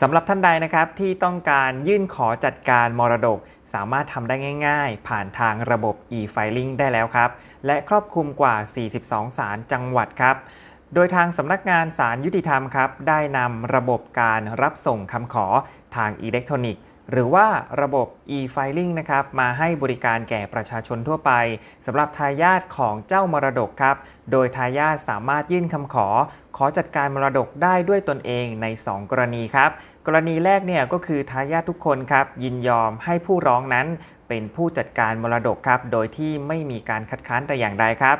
สำหรับท่านใดนะครับที่ต้องการยื่นขอจัดการมรดก สามารถทำได้ง่าย ๆ ผ่านทางระบบ e-filing ได้แล้วครับ และครอบคลุมกว่า 42 ศาลจังหวัดครับ โดยทางสำนักงานศาลยุติธรรมครับ ได้นำระบบการรับส่งคำขอทางอิเล็กทรอนิกส์ หรือว่าระบบ e-filing นะครับมาให้บริการแก่ประชาชนทั่วไปสำหรับทายาทของเจ้ามรดกครับ โดยทายาทสามารถยื่นคำขอ ขอจัดการมรดกได้ด้วยตนเองใน 2 กรณีครับ กรณีแรกเนี่ยก็คือทายาททุกคนครับ ยินยอมให้ผู้ร้องนั้นเป็นผู้จัดการมรดกครับ โดยที่ไม่มีการคัดค้านแต่อย่างใดครับ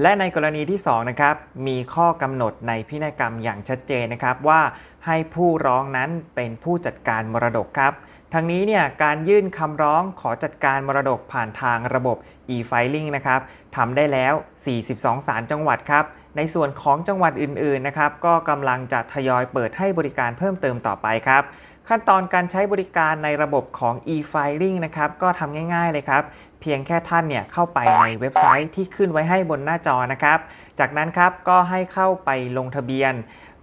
และในกรณีที่2นะครับ มีข้อกำหนดในพินัยกรรมอย่างชัดเจนนะครับว่าให้ผู้ร้องนั้นเป็นผู้จัดการมรดกครับ ทั้งนี้เนี่ยการยื่นคำร้องขอจัดการมรดกผ่านทางระบบ e-filing นะครับทำได้แล้ว 42ศาลจังหวัดครับ ในส่วนของจังหวัดอื่นๆนะครับก็กำลังจะทยอยเปิดให้บริการเพิ่มเติมต่อไปครับ ขั้นตอนการใช้บริการในระบบของ e-filing นะครับก็ทำง่ายๆเลยครับ เพียงแค่ท่านเนี่ยเข้าไปในเว็บไซต์ที่ขึ้นไว้ให้บนหน้าจอนะครับ จากนั้นครับก็ให้เข้าไปลงทะเบียน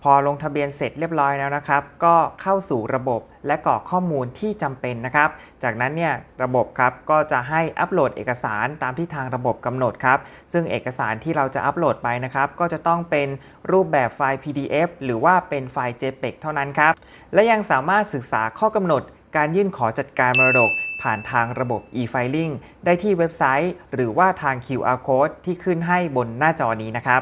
พอลงทะเบียนเสร็จเรียบร้อยแล้วนะครับ ก็เข้าสู่ระบบและกรอกข้อมูลที่จำเป็นนะครับ จากนั้นเนี่ยระบบครับก็จะให้อัปโหลดเอกสารตามที่ทางระบบกำหนดครับ ซึ่งเอกสารที่เราจะอัปโหลดไปนะครับ ก็จะต้องเป็นรูปแบบไฟล์ PDF หรือว่าเป็นไฟล์ JPEG เท่านั้นครับ และยังสามารถศึกษาข้อกำหนดการยื่นขอจัดการมรดกผ่านทางระบบ e-filing ได้ที่เว็บไซต์ หรือว่าทาง QR code ที่ขึ้นให้บนหน้าจอนี้นะครับ